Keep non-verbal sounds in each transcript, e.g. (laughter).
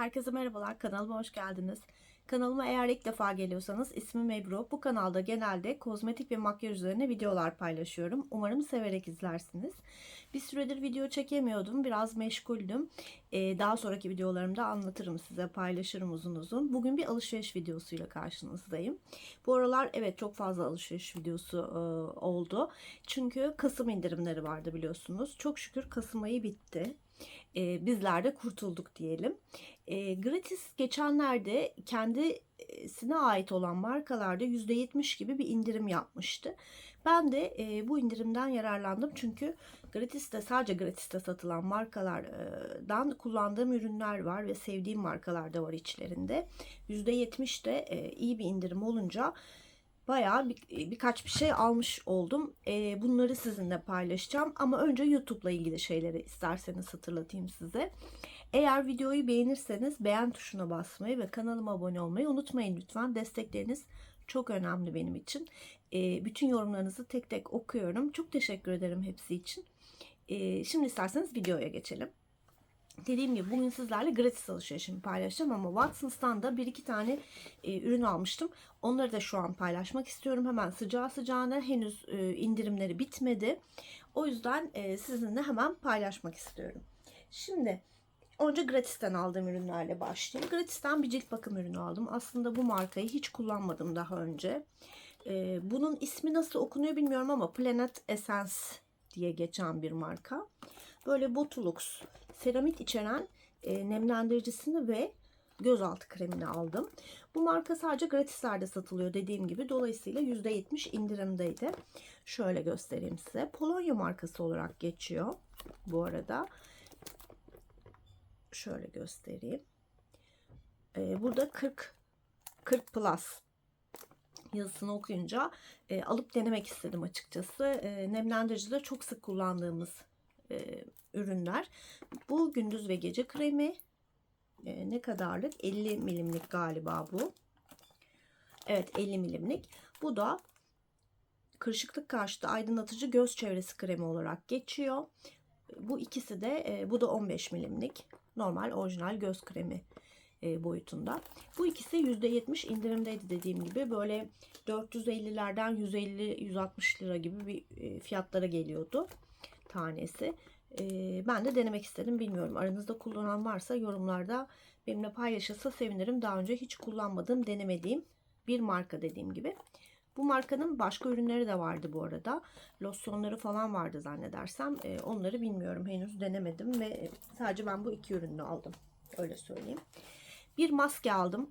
Herkese merhabalar, kanalıma hoş geldiniz. Kanalıma eğer ilk defa geliyorsanız ismim Ebru. Bu kanalda genelde kozmetik ve makyaj üzerine videolar paylaşıyorum. Umarım severek izlersiniz. Bir süredir video çekemiyordum, biraz meşguldüm. Ee, daha sonraki videolarımda anlatırım size, paylaşırım uzun uzun. Bugün bir alışveriş videosuyla karşınızdayım. Bu aralar evet çok fazla alışveriş videosu e, oldu. Çünkü Kasım indirimleri vardı biliyorsunuz. Çok şükür Kasım ayı bitti e, bizler de kurtulduk diyelim. E, gratis geçenlerde kendisine ait olan markalarda %70 gibi bir indirim yapmıştı. Ben de e, bu indirimden yararlandım çünkü gratiste sadece gratiste satılan markalardan kullandığım ürünler var ve sevdiğim markalar da var içlerinde. %70 de e, iyi bir indirim olunca bayağı bir, birkaç bir şey almış oldum. Ee, bunları sizinle paylaşacağım. Ama önce YouTube'la ilgili şeyleri isterseniz hatırlatayım size. Eğer videoyu beğenirseniz beğen tuşuna basmayı ve kanalıma abone olmayı unutmayın lütfen. Destekleriniz çok önemli benim için. Ee, bütün yorumlarınızı tek tek okuyorum. Çok teşekkür ederim hepsi için. Ee, şimdi isterseniz videoya geçelim. Dediğim gibi bugün sizlerle gratis alışverişimi paylaşacağım ama Watsons'tan da bir iki tane e, ürün almıştım. Onları da şu an paylaşmak istiyorum. Hemen sıcağı sıcağına henüz e, indirimleri bitmedi. O yüzden e, sizinle hemen paylaşmak istiyorum. Şimdi önce gratisten aldığım ürünlerle başlayayım. Gratisten bir cilt bakım ürünü aldım. Aslında bu markayı hiç kullanmadım daha önce. E, bunun ismi nasıl okunuyor bilmiyorum ama Planet Essence diye geçen bir marka. Böyle Botulux seramit içeren e, nemlendiricisini ve gözaltı kremini aldım. Bu marka sadece gratislerde satılıyor dediğim gibi. Dolayısıyla %70 indirimdeydi. Şöyle göstereyim size. Polonya markası olarak geçiyor bu arada. Şöyle göstereyim. E, burada 40 40 plus yazısını okuyunca e, alıp denemek istedim açıkçası. E, nemlendiriciler çok sık kullandığımız e, ürünler. Bu gündüz ve gece kremi e, ne kadarlık? 50 milimlik galiba bu. Evet 50 milimlik. Bu da kırışıklık karşıtı aydınlatıcı göz çevresi kremi olarak geçiyor. Bu ikisi de e, bu da 15 milimlik normal orijinal göz kremi e, boyutunda. Bu ikisi %70 indirimdeydi dediğim gibi. Böyle 450'lerden 150-160 lira gibi bir e, fiyatlara geliyordu tanesi. Ben de denemek istedim. Bilmiyorum aranızda kullanan varsa yorumlarda benimle paylaşırsa sevinirim. Daha önce hiç kullanmadığım, denemediğim bir marka dediğim gibi. Bu markanın başka ürünleri de vardı bu arada. Losyonları falan vardı zannedersem. Onları bilmiyorum. Henüz denemedim ve sadece ben bu iki ürünü aldım. Öyle söyleyeyim. Bir maske aldım.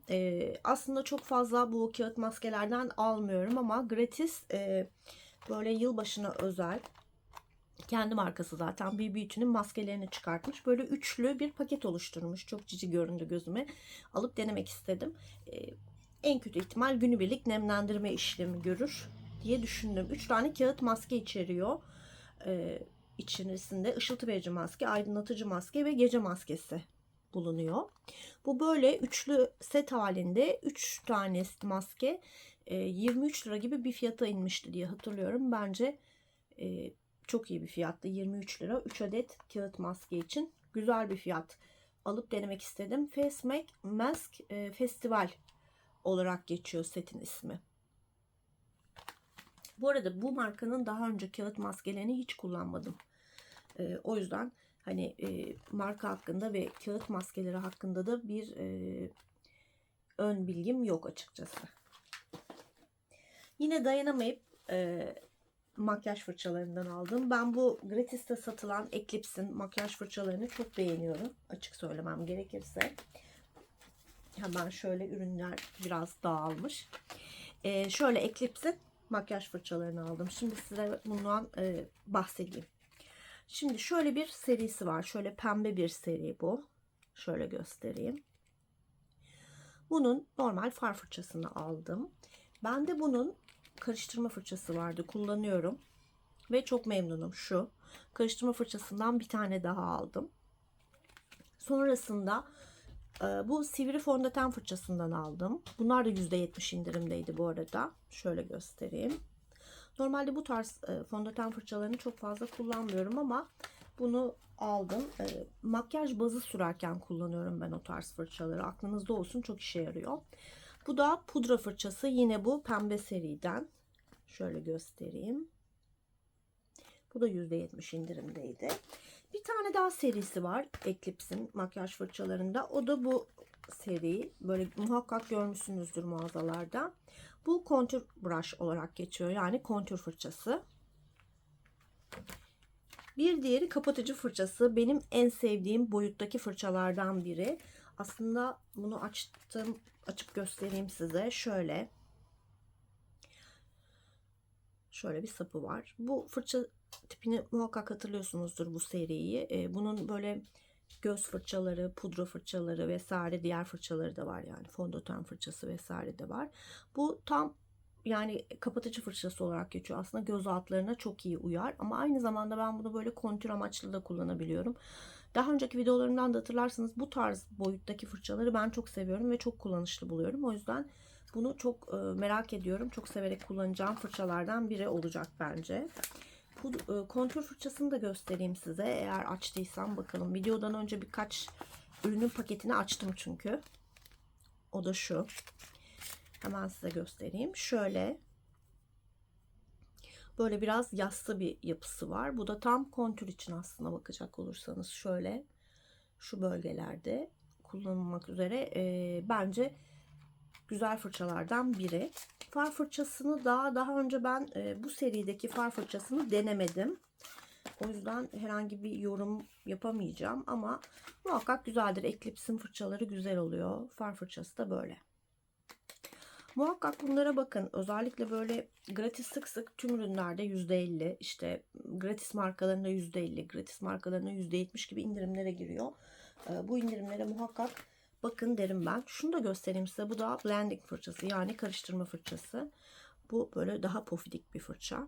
Aslında çok fazla bu kağıt maskelerden almıyorum ama gratis böyle yılbaşına özel kendi markası zaten BB Beauty'nin maskelerini çıkartmış. Böyle üçlü bir paket oluşturmuş. Çok cici göründü gözüme. Alıp denemek istedim. Ee, en kötü ihtimal günübirlik nemlendirme işlemi görür diye düşündüm. Üç tane kağıt maske içeriyor. Ee, içerisinde ışıltı verici maske, aydınlatıcı maske ve gece maskesi bulunuyor. Bu böyle üçlü set halinde 3 tane maske 23 lira gibi bir fiyata inmişti diye hatırlıyorum. Bence e, çok iyi bir fiyattı. 23 lira 3 adet kağıt maske için. Güzel bir fiyat. Alıp denemek istedim. Face Mask, Mask e, Festival olarak geçiyor setin ismi. Bu arada bu markanın daha önce kağıt maskelerini hiç kullanmadım. E, o yüzden hani e, marka hakkında ve kağıt maskeleri hakkında da bir e, ön bilgim yok açıkçası. Yine dayanamayıp e, makyaj fırçalarından aldım. Ben bu gratis'te satılan Eclipse'in makyaj fırçalarını çok beğeniyorum. Açık söylemem gerekirse. Hemen şöyle ürünler biraz dağılmış. Ee, şöyle Eclipse'in makyaj fırçalarını aldım. Şimdi size bundan e, bahsedeyim. Şimdi şöyle bir serisi var. Şöyle pembe bir seri bu. Şöyle göstereyim. Bunun normal far fırçasını aldım. Ben de bunun karıştırma fırçası vardı. Kullanıyorum. Ve çok memnunum şu. Karıştırma fırçasından bir tane daha aldım. Sonrasında e, bu sivri fondöten fırçasından aldım. Bunlar da %70 indirimdeydi bu arada. Şöyle göstereyim. Normalde bu tarz e, fondöten fırçalarını çok fazla kullanmıyorum ama Bunu aldım. E, makyaj bazı sürerken kullanıyorum ben o tarz fırçaları. Aklınızda olsun çok işe yarıyor. Bu da pudra fırçası. Yine bu pembe seriden. Şöyle göstereyim. Bu da %70 indirimdeydi. Bir tane daha serisi var Eclipse'in makyaj fırçalarında. O da bu seri. Böyle muhakkak görmüşsünüzdür mağazalarda. Bu kontür brush olarak geçiyor. Yani kontür fırçası. Bir diğeri kapatıcı fırçası. Benim en sevdiğim boyuttaki fırçalardan biri. Aslında bunu açtım. Açıp göstereyim size. Şöyle. Şöyle bir sapı var. Bu fırça tipini muhakkak hatırlıyorsunuzdur bu seriyi. Ee, bunun böyle göz fırçaları, pudra fırçaları vesaire diğer fırçaları da var yani fondöten fırçası vesaire de var. Bu tam yani kapatıcı fırçası olarak geçiyor. Aslında göz altlarına çok iyi uyar ama aynı zamanda ben bunu böyle kontür amaçlı da kullanabiliyorum. Daha önceki videolarımdan da hatırlarsınız bu tarz boyuttaki fırçaları ben çok seviyorum ve çok kullanışlı buluyorum. O yüzden bunu çok e, merak ediyorum. Çok severek kullanacağım fırçalardan biri olacak bence. E, kontür fırçasını da göstereyim size. Eğer açtıysam bakalım. Videodan önce birkaç ürünün paketini açtım çünkü. O da şu. Hemen size göstereyim. Şöyle böyle biraz yassı bir yapısı var. Bu da tam kontür için aslında bakacak olursanız şöyle şu bölgelerde kullanılmak üzere e, bence güzel fırçalardan biri. Far fırçasını daha daha önce ben e, bu serideki far fırçasını denemedim. O yüzden herhangi bir yorum yapamayacağım ama muhakkak güzeldir. Eclipse'in fırçaları güzel oluyor. Far fırçası da böyle. Muhakkak bunlara bakın. Özellikle böyle gratis sık sık tüm ürünlerde %50 işte gratis markalarında %50 gratis markalarında %70 gibi indirimlere giriyor. E, bu indirimlere muhakkak bakın derim ben. Şunu da göstereyim size. Bu da blending fırçası yani karıştırma fırçası. Bu böyle daha pofidik bir fırça.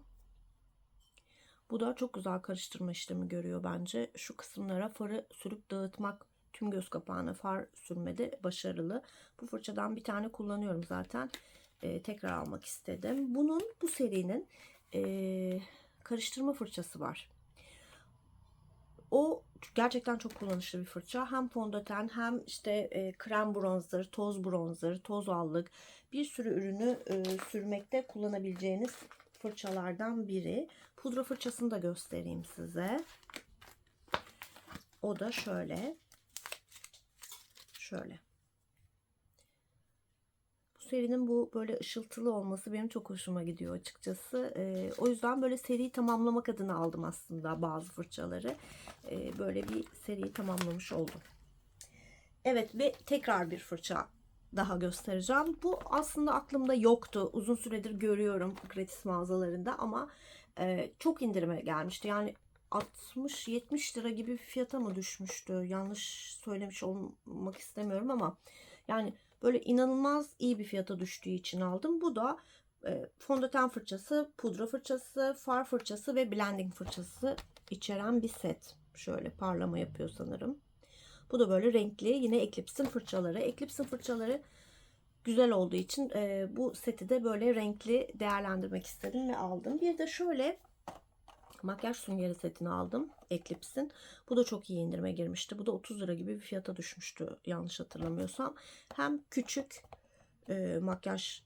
Bu da çok güzel karıştırma işlemi görüyor bence. Şu kısımlara farı sürüp dağıtmak tüm göz kapağına far sürmede başarılı. Bu fırçadan bir tane kullanıyorum zaten. Ee, tekrar almak istedim. Bunun bu serinin e, karıştırma fırçası var. O gerçekten çok kullanışlı bir fırça. Hem fondöten hem işte e, krem bronzer, toz bronzer, toz allık bir sürü ürünü e, sürmekte kullanabileceğiniz fırçalardan biri. Pudra fırçasını da göstereyim size. O da şöyle. Şöyle. Bu serinin bu böyle ışıltılı olması benim çok hoşuma gidiyor açıkçası. Ee, o yüzden böyle seriyi tamamlamak adına aldım aslında bazı fırçaları. Ee, böyle bir seriyi tamamlamış oldum. Evet ve tekrar bir fırça daha göstereceğim. Bu aslında aklımda yoktu. Uzun süredir görüyorum gratis mağazalarında ama e, çok indirime gelmişti. Yani 60-70 lira gibi bir fiyata mı düşmüştü? Yanlış söylemiş olmak istemiyorum ama yani böyle inanılmaz iyi bir fiyata düştüğü için aldım. Bu da e, fondöten fırçası, pudra fırçası, far fırçası ve blending fırçası içeren bir set. Şöyle parlama yapıyor sanırım. Bu da böyle renkli yine Eclipse'in fırçaları. Eclipse'in fırçaları güzel olduğu için e, bu seti de böyle renkli değerlendirmek istedim ve aldım. Bir de şöyle makyaj süngeri setini aldım Eclipse'in. Bu da çok iyi indirime girmişti. Bu da 30 lira gibi bir fiyata düşmüştü yanlış hatırlamıyorsam. Hem küçük e, makyaj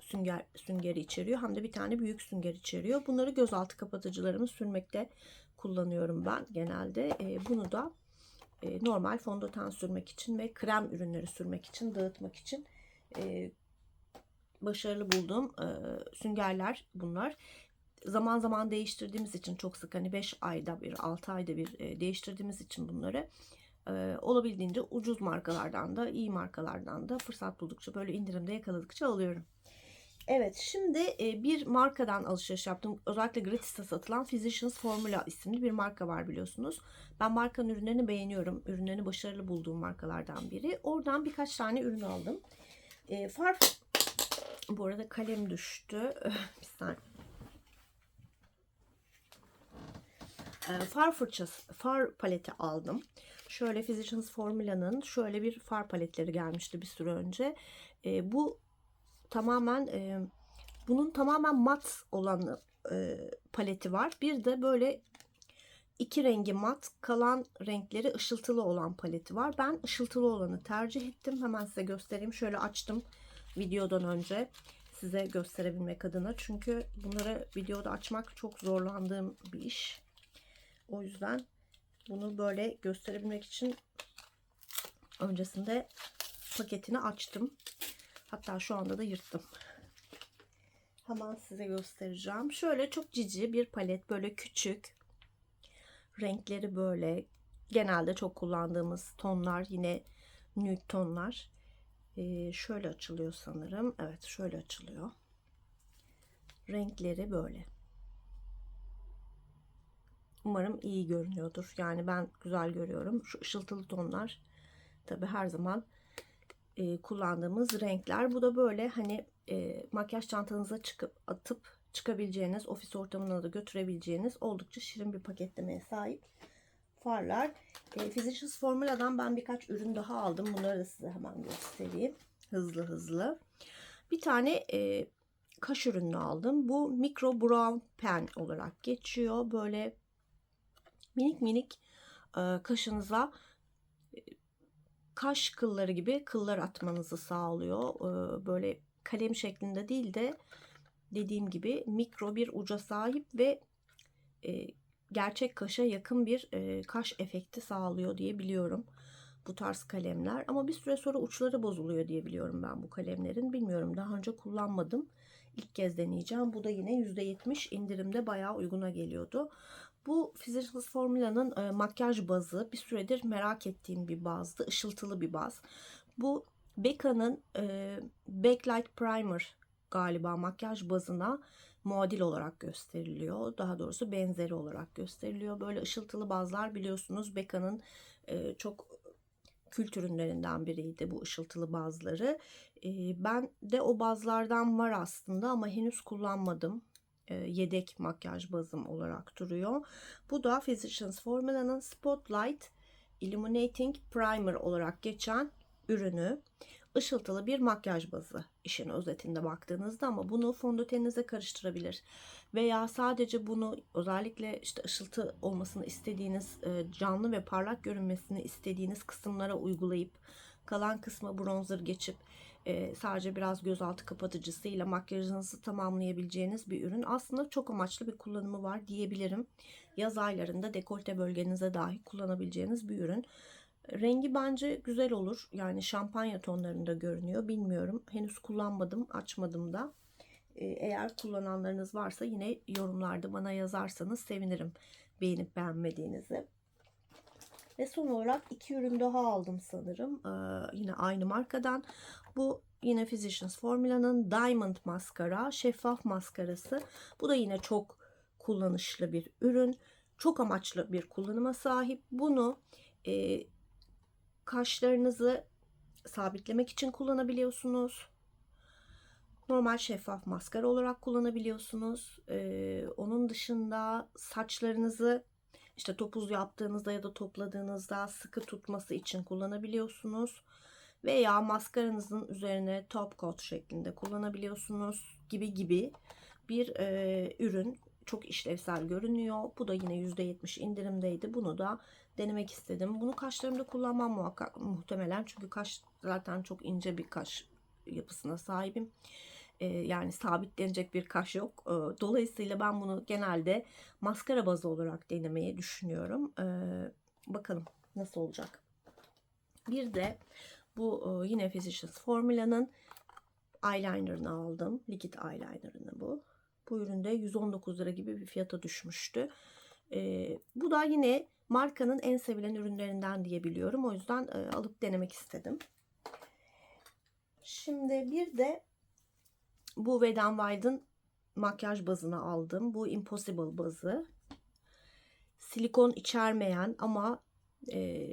sünger, süngeri içeriyor hem de bir tane büyük sünger içeriyor. Bunları gözaltı kapatıcılarımı sürmekte kullanıyorum ben genelde. E, bunu da e, normal fondöten sürmek için ve krem ürünleri sürmek için, dağıtmak için e, başarılı bulduğum e, süngerler bunlar. Zaman zaman değiştirdiğimiz için çok sık hani 5 ayda bir, 6 ayda bir e, değiştirdiğimiz için bunları e, olabildiğince ucuz markalardan da, iyi markalardan da fırsat buldukça böyle indirimde yakaladıkça alıyorum. Evet şimdi e, bir markadan alışveriş yaptım. Özellikle gratis'te satılan Physicians Formula isimli bir marka var biliyorsunuz. Ben markanın ürünlerini beğeniyorum. Ürünlerini başarılı bulduğum markalardan biri. Oradan birkaç tane ürün aldım. E, far bu arada kalem düştü. (laughs) bir saniye. Far fırçası, far paleti aldım. Şöyle Physicians Formula'nın şöyle bir far paletleri gelmişti bir süre önce. E, bu tamamen e, bunun tamamen mat olan e, paleti var. Bir de böyle iki rengi mat, kalan renkleri ışıltılı olan paleti var. Ben ışıltılı olanı tercih ettim. Hemen size göstereyim. Şöyle açtım videodan önce size gösterebilmek adına. Çünkü bunları videoda açmak çok zorlandığım bir iş. O yüzden bunu böyle gösterebilmek için öncesinde paketini açtım. Hatta şu anda da yırttım. Hemen size göstereceğim. Şöyle çok cici bir palet. Böyle küçük. Renkleri böyle. Genelde çok kullandığımız tonlar. Yine nude tonlar. Ee, şöyle açılıyor sanırım. Evet şöyle açılıyor. Renkleri böyle. Umarım iyi görünüyordur. Yani ben güzel görüyorum. Şu ışıltılı tonlar tabi her zaman e, kullandığımız renkler. Bu da böyle hani e, makyaj çantanıza çıkıp atıp çıkabileceğiniz, ofis ortamına da götürebileceğiniz oldukça şirin bir paketlemeye sahip farlar. E, Physicians Formula'dan ben birkaç ürün daha aldım. Bunları da size hemen göstereyim. Hızlı hızlı. Bir tane e, kaş ürünü aldım. Bu Micro Brown Pen olarak geçiyor. Böyle minik minik e, kaşınıza e, kaş kılları gibi kıllar atmanızı sağlıyor. E, böyle kalem şeklinde değil de dediğim gibi mikro bir uca sahip ve gerçek kaşa yakın bir kaş efekti sağlıyor diye biliyorum bu tarz kalemler. Ama bir süre sonra uçları bozuluyor diye biliyorum ben bu kalemlerin. Bilmiyorum daha önce kullanmadım. İlk kez deneyeceğim. Bu da yine %70 indirimde bayağı uyguna geliyordu. Bu Physicians Formula'nın e, makyaj bazı bir süredir merak ettiğim bir bazdı. Işıltılı bir baz. Bu Becca'nın e, Backlight Primer galiba makyaj bazına muadil olarak gösteriliyor. Daha doğrusu benzeri olarak gösteriliyor. Böyle ışıltılı bazlar biliyorsunuz Becca'nın e, çok kült ürünlerinden biriydi bu ışıltılı bazları. E, ben de o bazlardan var aslında ama henüz kullanmadım. E, yedek makyaj bazım olarak duruyor. Bu da Physicians Formula'nın Spotlight Illuminating Primer olarak geçen ürünü ışıltılı bir makyaj bazı işin özetinde baktığınızda ama bunu fondöteninize karıştırabilir veya sadece bunu özellikle işte ışıltı olmasını istediğiniz canlı ve parlak görünmesini istediğiniz kısımlara uygulayıp kalan kısmı bronzer geçip sadece biraz gözaltı kapatıcısıyla makyajınızı tamamlayabileceğiniz bir ürün. Aslında çok amaçlı bir kullanımı var diyebilirim. Yaz aylarında dekolte bölgenize dahi kullanabileceğiniz bir ürün. Rengi bence güzel olur. Yani şampanya tonlarında görünüyor. Bilmiyorum. Henüz kullanmadım, açmadım da. Eğer kullananlarınız varsa yine yorumlarda bana yazarsanız sevinirim beğenip beğenmediğinizi. Ve son olarak iki ürün daha aldım sanırım. Ee, yine aynı markadan. Bu yine Physicians Formula'nın Diamond maskara, şeffaf maskarası. Bu da yine çok kullanışlı bir ürün. Çok amaçlı bir kullanıma sahip. Bunu e, kaşlarınızı sabitlemek için kullanabiliyorsunuz. Normal şeffaf maskara olarak kullanabiliyorsunuz. Ee, onun dışında saçlarınızı işte topuz yaptığınızda ya da topladığınızda sıkı tutması için kullanabiliyorsunuz. Veya maskaranızın üzerine top coat şeklinde kullanabiliyorsunuz gibi gibi bir e, ürün. Çok işlevsel görünüyor. Bu da yine %70 indirimdeydi. Bunu da denemek istedim. Bunu kaşlarımda kullanmam muhakkak muhtemelen. Çünkü kaş zaten çok ince bir kaş yapısına sahibim. Ee, yani sabitlenecek bir kaş yok. Ee, dolayısıyla ben bunu genelde maskara bazı olarak denemeyi düşünüyorum. Ee, bakalım nasıl olacak. Bir de bu e, yine Physicians Formula'nın eyelinerını aldım. Likit eyelinerını bu. Bu üründe 119 lira gibi bir fiyata düşmüştü. Bu da yine markanın en sevilen ürünlerinden diyebiliyorum. O yüzden e, alıp denemek istedim. Şimdi bir de bu Wet n Wild'ın makyaj bazını aldım. Bu Impossible bazı. Silikon içermeyen ama e,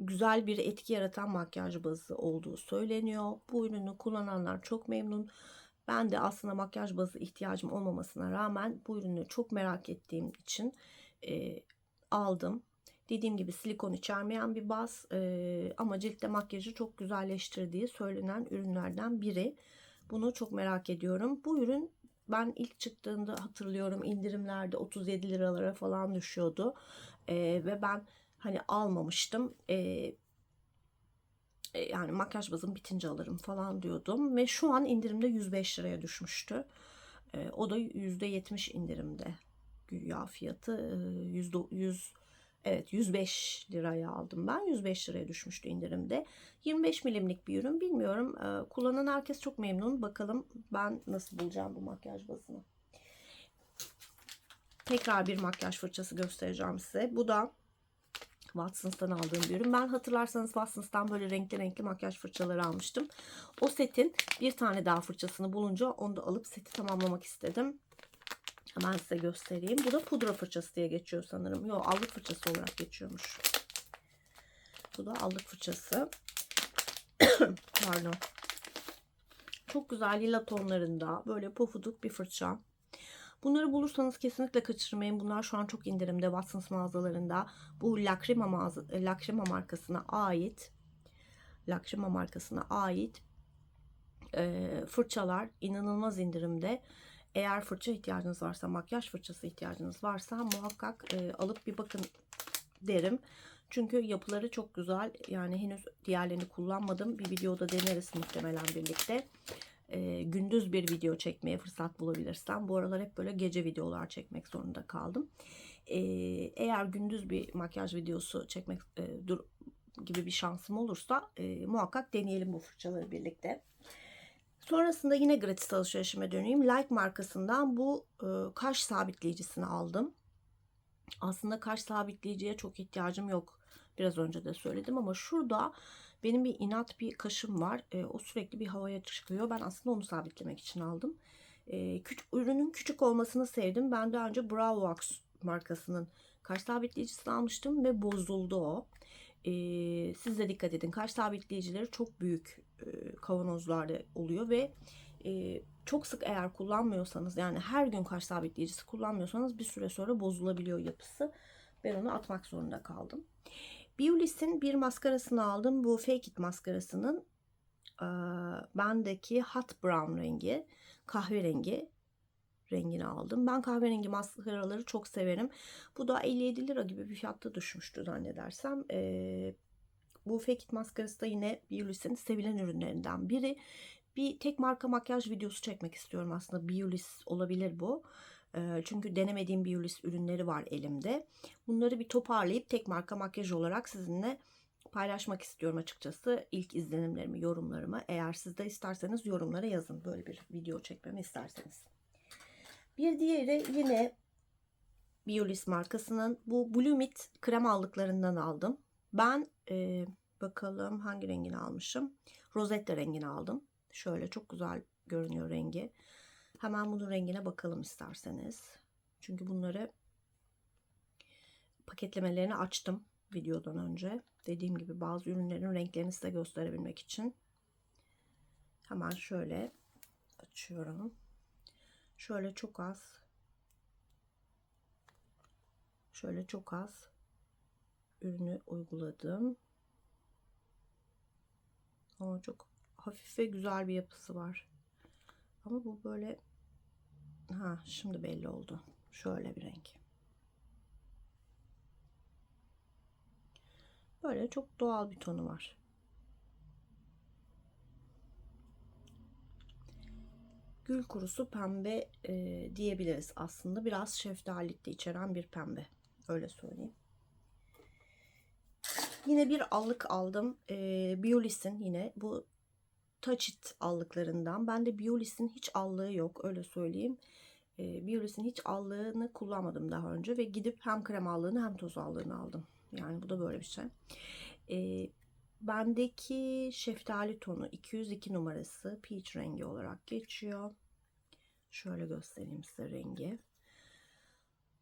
güzel bir etki yaratan makyaj bazı olduğu söyleniyor. Bu ürünü kullananlar çok memnun. Ben de aslında makyaj bazı ihtiyacım olmamasına rağmen bu ürünü çok merak ettiğim için e, aldım. Dediğim gibi silikon içermeyen bir baz e, ama ciltte makyajı çok güzelleştirdiği söylenen ürünlerden biri. Bunu çok merak ediyorum. Bu ürün ben ilk çıktığında hatırlıyorum indirimlerde 37 liralara falan düşüyordu. Ee, ve ben hani almamıştım. Ee, e, yani makyaj bazım bitince alırım falan diyordum. Ve şu an indirimde 105 liraya düşmüştü. Ee, o da %70 indirimde. Güya fiyatı e, yüzde yüz evet 105 liraya aldım ben. 105 liraya düşmüştü indirimde. 25 milimlik bir ürün bilmiyorum. Ee, kullanan herkes çok memnun. Bakalım ben nasıl bulacağım bu makyaj bazını. Tekrar bir makyaj fırçası göstereceğim size. Bu da Watsons'tan aldığım bir ürün. Ben hatırlarsanız Watsons'tan böyle renkli renkli makyaj fırçaları almıştım. O setin bir tane daha fırçasını bulunca onu da alıp seti tamamlamak istedim. Hemen size göstereyim. Bu da pudra fırçası diye geçiyor sanırım. Yok allık fırçası olarak geçiyormuş. Bu da allık fırçası. (clears throat) Pardon. Çok güzel lila tonlarında böyle pofuduk bir fırça. Bunları bulursanız kesinlikle kaçırmayın. Bunlar şu an çok indirimde Watsons mağazalarında. Bu Lacrima, mağaza, Lacrima markasına ait Lacrima markasına ait e, fırçalar inanılmaz indirimde. Eğer fırça ihtiyacınız varsa, makyaj fırçası ihtiyacınız varsa muhakkak e, alıp bir bakın derim. Çünkü yapıları çok güzel. Yani henüz diğerlerini kullanmadım. Bir videoda deneriz muhtemelen birlikte. E, gündüz bir video çekmeye fırsat bulabilirsem. Bu aralar hep böyle gece videolar çekmek zorunda kaldım. E, eğer gündüz bir makyaj videosu çekmek e, dur, gibi bir şansım olursa e, muhakkak deneyelim bu fırçaları birlikte. Sonrasında yine gratis alışverişime döneyim. Like markasından bu e, kaş sabitleyicisini aldım. Aslında kaş sabitleyiciye çok ihtiyacım yok. Biraz önce de söyledim ama şurada benim bir inat bir kaşım var. E, o sürekli bir havaya çıkıyor. Ben aslında onu sabitlemek için aldım. E, küçük, ürünün küçük olmasını sevdim. Ben daha önce Bravo Wax markasının kaş sabitleyicisini almıştım ve bozuldu o. E, siz de dikkat edin. Kaş sabitleyicileri çok büyük kavanozlarda oluyor ve e, çok sık eğer kullanmıyorsanız yani her gün kaş sabitleyicisi kullanmıyorsanız bir süre sonra bozulabiliyor yapısı. Ben onu atmak zorunda kaldım. Biolis'in bir maskarasını aldım. Bu Fake It maskarasının e, bendeki Hot Brown rengi, kahverengi rengini aldım. Ben kahverengi maskaraları çok severim. Bu da 57 lira gibi bir fiyatta düşmüştü zannedersem. E, bu Fake It maskarası da yine Biolis'in sevilen ürünlerinden biri. Bir tek marka makyaj videosu çekmek istiyorum aslında. Biolis olabilir bu. Çünkü denemediğim Biolis ürünleri var elimde. Bunları bir toparlayıp tek marka makyaj olarak sizinle paylaşmak istiyorum açıkçası. İlk izlenimlerimi, yorumlarımı. Eğer siz de isterseniz yorumlara yazın. Böyle bir video çekmemi isterseniz. Bir diğeri yine Biolis markasının bu Blumit krem aldıklarından aldım. Ben e, bakalım hangi rengini almışım. Rosetta rengini aldım. Şöyle çok güzel görünüyor rengi. Hemen bunun rengine bakalım isterseniz. Çünkü bunları paketlemelerini açtım videodan önce. Dediğim gibi bazı ürünlerin renklerini size gösterebilmek için. Hemen şöyle açıyorum. Şöyle çok az şöyle çok az ürünü uyguladım. Ama çok hafif ve güzel bir yapısı var. Ama bu böyle ha şimdi belli oldu. Şöyle bir renk. Böyle çok doğal bir tonu var. Gül kurusu pembe e, diyebiliriz aslında. Biraz şeftali de içeren bir pembe. Öyle söyleyeyim. Yine bir allık aldım. E, Biolis'in yine bu Touch It allıklarından. Ben de Biolis'in hiç allığı yok öyle söyleyeyim. E, Biolis'in hiç allığını kullanmadım daha önce ve gidip hem krem allığını hem toz allığını aldım. Yani bu da böyle bir şey. E, bendeki şeftali tonu 202 numarası peach rengi olarak geçiyor. Şöyle göstereyim size rengi.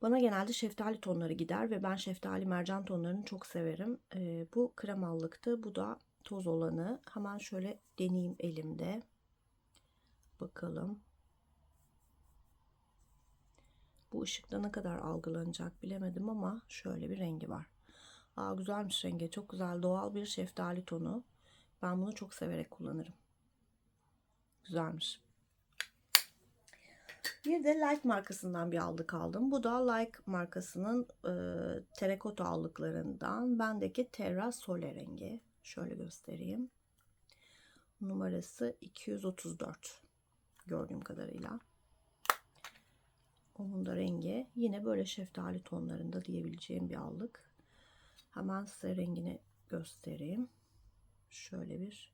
Bana genelde şeftali tonları gider ve ben şeftali mercan tonlarını çok severim. E, bu kremallıktı. Bu da toz olanı. Hemen şöyle deneyeyim elimde. Bakalım. Bu ışıkta ne kadar algılanacak bilemedim ama şöyle bir rengi var. Aa, güzelmiş rengi. Çok güzel doğal bir şeftali tonu. Ben bunu çok severek kullanırım. Güzelmiş. Bir de Like markasından bir aldık aldım. Bu da Like markasının e, terakota aldıklarından. Bendeki Terra Sole rengi. Şöyle göstereyim. Numarası 234 gördüğüm kadarıyla. Onun da rengi yine böyle şeftali tonlarında diyebileceğim bir allık. Hemen size rengini göstereyim. Şöyle bir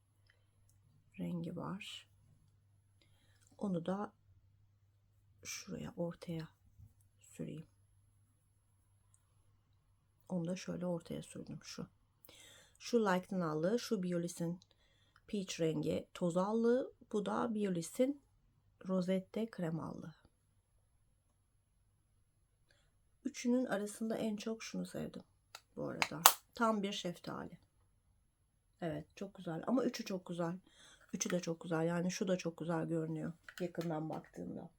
rengi var. Onu da şuraya ortaya süreyim. Onu da şöyle ortaya sürdüm şu. Şu Like'ın allığı, şu Biolis'in peach rengi toz allığı, bu da Biolis'in rozette kremallı. Üçünün arasında en çok şunu sevdim bu arada. Tam bir şeftali. Evet çok güzel ama üçü çok güzel. Üçü de çok güzel yani şu da çok güzel görünüyor yakından baktığımda.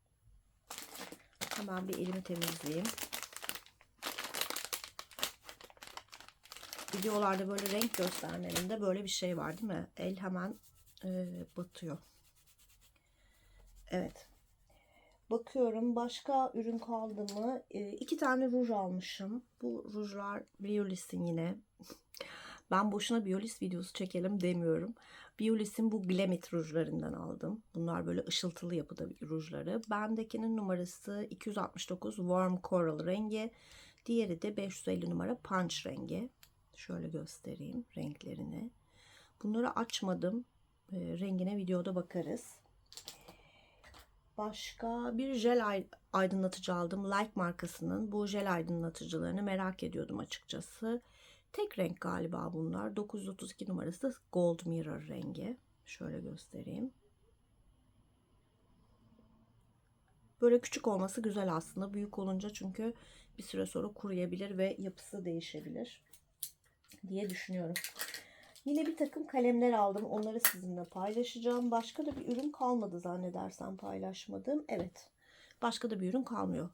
Hemen bir elimi temizleyeyim. Videolarda böyle renk göstermelerinde böyle bir şey var değil mi? El hemen e, batıyor. Evet. Bakıyorum başka ürün kaldı mı? E, iki tane ruj almışım. Bu rujlar Biolis'in yine. Ben boşuna Biolis videosu çekelim demiyorum. Biolis'in bu Glamit rujlarından aldım. Bunlar böyle ışıltılı yapıda rujları. Bendekinin numarası 269 Warm Coral rengi. Diğeri de 550 numara Punch rengi. Şöyle göstereyim renklerini. Bunları açmadım. E, rengine videoda bakarız. Başka bir jel aydınlatıcı aldım. Like markasının bu jel aydınlatıcılarını merak ediyordum açıkçası. Tek renk galiba bunlar. 932 numarası Gold Mirror rengi. Şöyle göstereyim. Böyle küçük olması güzel aslında. Büyük olunca çünkü bir süre sonra kuruyabilir ve yapısı değişebilir diye düşünüyorum. Yine bir takım kalemler aldım. Onları sizinle paylaşacağım. Başka da bir ürün kalmadı zannedersem paylaşmadım. Evet. Başka da bir ürün kalmıyor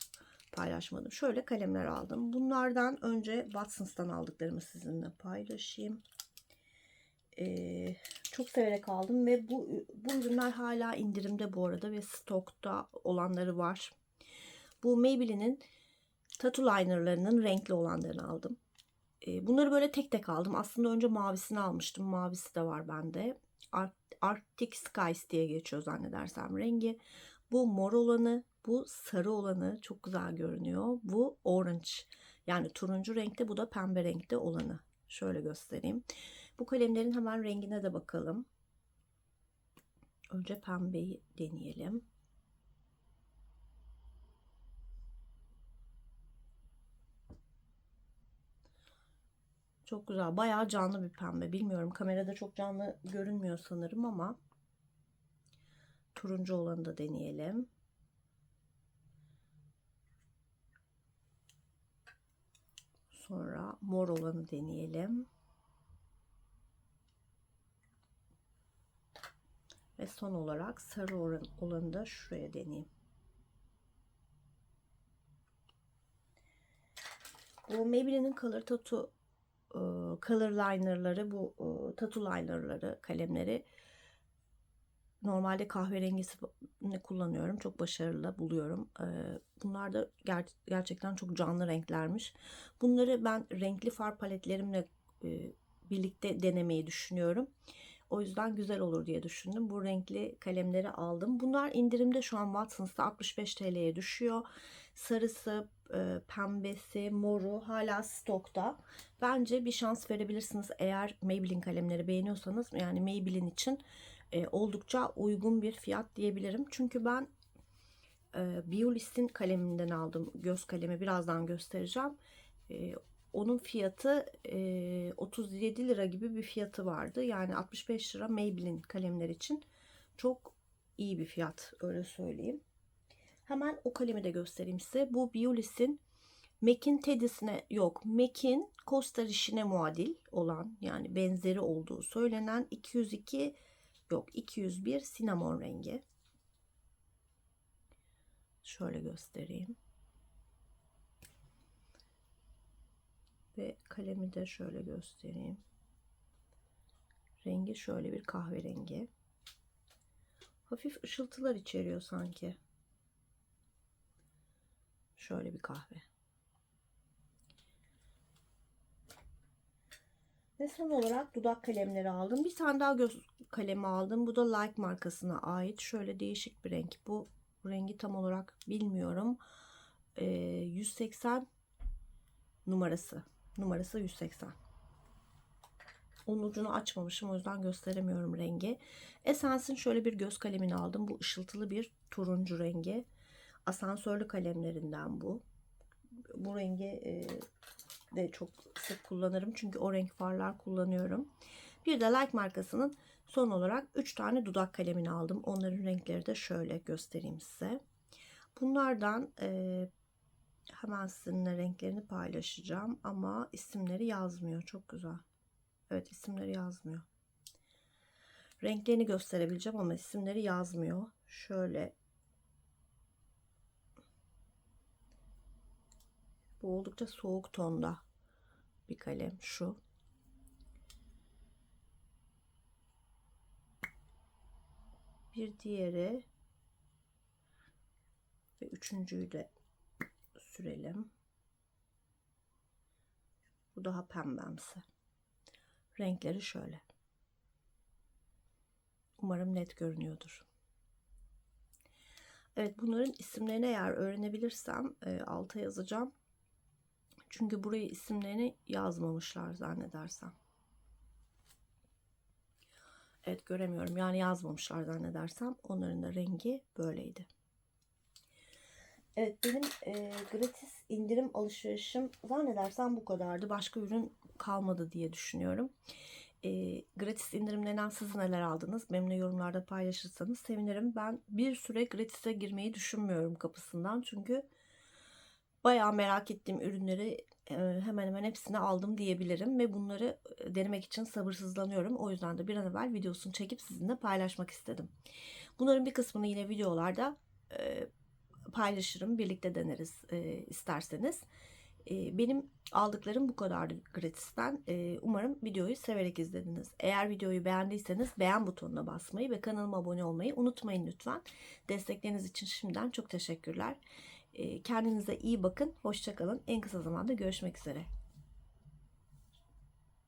paylaşmadım. Şöyle kalemler aldım. Bunlardan önce Watsons'tan aldıklarımı sizinle paylaşayım. Ee, çok severek aldım ve bu, bu ürünler hala indirimde bu arada ve stokta olanları var. Bu Maybelline'in tattoo linerlarının renkli olanlarını aldım. Ee, bunları böyle tek tek aldım. Aslında önce mavisini almıştım. Mavisi de var bende. Arctic Skies diye geçiyor zannedersem rengi. Bu mor olanı, bu sarı olanı çok güzel görünüyor. Bu orange yani turuncu renkte bu da pembe renkte olanı. Şöyle göstereyim. Bu kalemlerin hemen rengine de bakalım. Önce pembeyi deneyelim. Çok güzel. Bayağı canlı bir pembe. Bilmiyorum kamerada çok canlı görünmüyor sanırım ama turuncu olanı da deneyelim. Sonra mor olanı deneyelim. Ve son olarak sarı olanı da şuraya deneyeyim. Bu Maybelline'in Color Tattoo color linerları, bu tattoo linerları, kalemleri normalde kahverengisini kullanıyorum. Çok başarılı buluyorum. E, bunlar da ger gerçekten çok canlı renklermiş. Bunları ben renkli far paletlerimle birlikte denemeyi düşünüyorum. O yüzden güzel olur diye düşündüm. Bu renkli kalemleri aldım. Bunlar indirimde şu an Watsons'ta 65 TL'ye düşüyor. Sarısı, e, pembesi, moru hala stokta. Bence bir şans verebilirsiniz eğer Maybelline kalemleri beğeniyorsanız. Yani Maybelline için e, oldukça uygun bir fiyat diyebilirim. Çünkü ben e, Biolis'in kaleminden aldım göz kalemi. Birazdan göstereceğim. Onun fiyatı 37 lira gibi bir fiyatı vardı. Yani 65 lira Maybelline kalemler için çok iyi bir fiyat öyle söyleyeyim. Hemen o kalemi de göstereyim size. Bu Biolis'in MAC'in Teddy'sine yok. MAC'in Costa Rişine muadil olan yani benzeri olduğu söylenen 202 yok 201 sinamon rengi. Şöyle göstereyim. Ve kalemi de şöyle göstereyim. Rengi şöyle bir kahverengi. Hafif ışıltılar içeriyor sanki. Şöyle bir kahve. Ve son olarak dudak kalemleri aldım. Bir tane daha göz kalemi aldım. Bu da Like markasına ait. Şöyle değişik bir renk. Bu rengi tam olarak bilmiyorum. Ee, 180 numarası. Numarası 180. Onun ucunu açmamışım o yüzden gösteremiyorum rengi. Essence'in şöyle bir göz kalemini aldım. Bu ışıltılı bir turuncu rengi. Asansörlü kalemlerinden bu. Bu rengi e, de çok sık kullanırım. Çünkü o renk farlar kullanıyorum. Bir de Like markasının son olarak 3 tane dudak kalemini aldım. Onların renkleri de şöyle göstereyim size. Bunlardan e, hemen sizinle renklerini paylaşacağım. Ama isimleri yazmıyor. Çok güzel. Evet isimleri yazmıyor. Renklerini gösterebileceğim ama isimleri yazmıyor. Şöyle Bu oldukça soğuk tonda bir kalem şu. Bir diğeri ve üçüncüyü de sürelim. Bu daha pembemsi. Renkleri şöyle. Umarım net görünüyordur. Evet bunların isimlerini eğer öğrenebilirsem e, alta yazacağım. Çünkü buraya isimlerini yazmamışlar zannedersem. Evet göremiyorum. Yani yazmamışlar zannedersem. Onların da rengi böyleydi. Evet benim e, gratis indirim alışverişim zannedersem bu kadardı. Başka ürün kalmadı diye düşünüyorum. E, gratis indirimlerinden siz neler aldınız? Benimle yorumlarda paylaşırsanız sevinirim. Ben bir süre gratis'e girmeyi düşünmüyorum kapısından. Çünkü bayağı merak ettiğim ürünleri e, hemen hemen hepsini aldım diyebilirim. Ve bunları e, denemek için sabırsızlanıyorum. O yüzden de bir an evvel videosunu çekip sizinle paylaşmak istedim. Bunların bir kısmını yine videolarda e, paylaşırım. Birlikte deneriz isterseniz. Benim aldıklarım bu kadardı gratisten. Umarım videoyu severek izlediniz. Eğer videoyu beğendiyseniz beğen butonuna basmayı ve kanalıma abone olmayı unutmayın lütfen. Destekleriniz için şimdiden çok teşekkürler. Kendinize iyi bakın. Hoşçakalın. En kısa zamanda görüşmek üzere.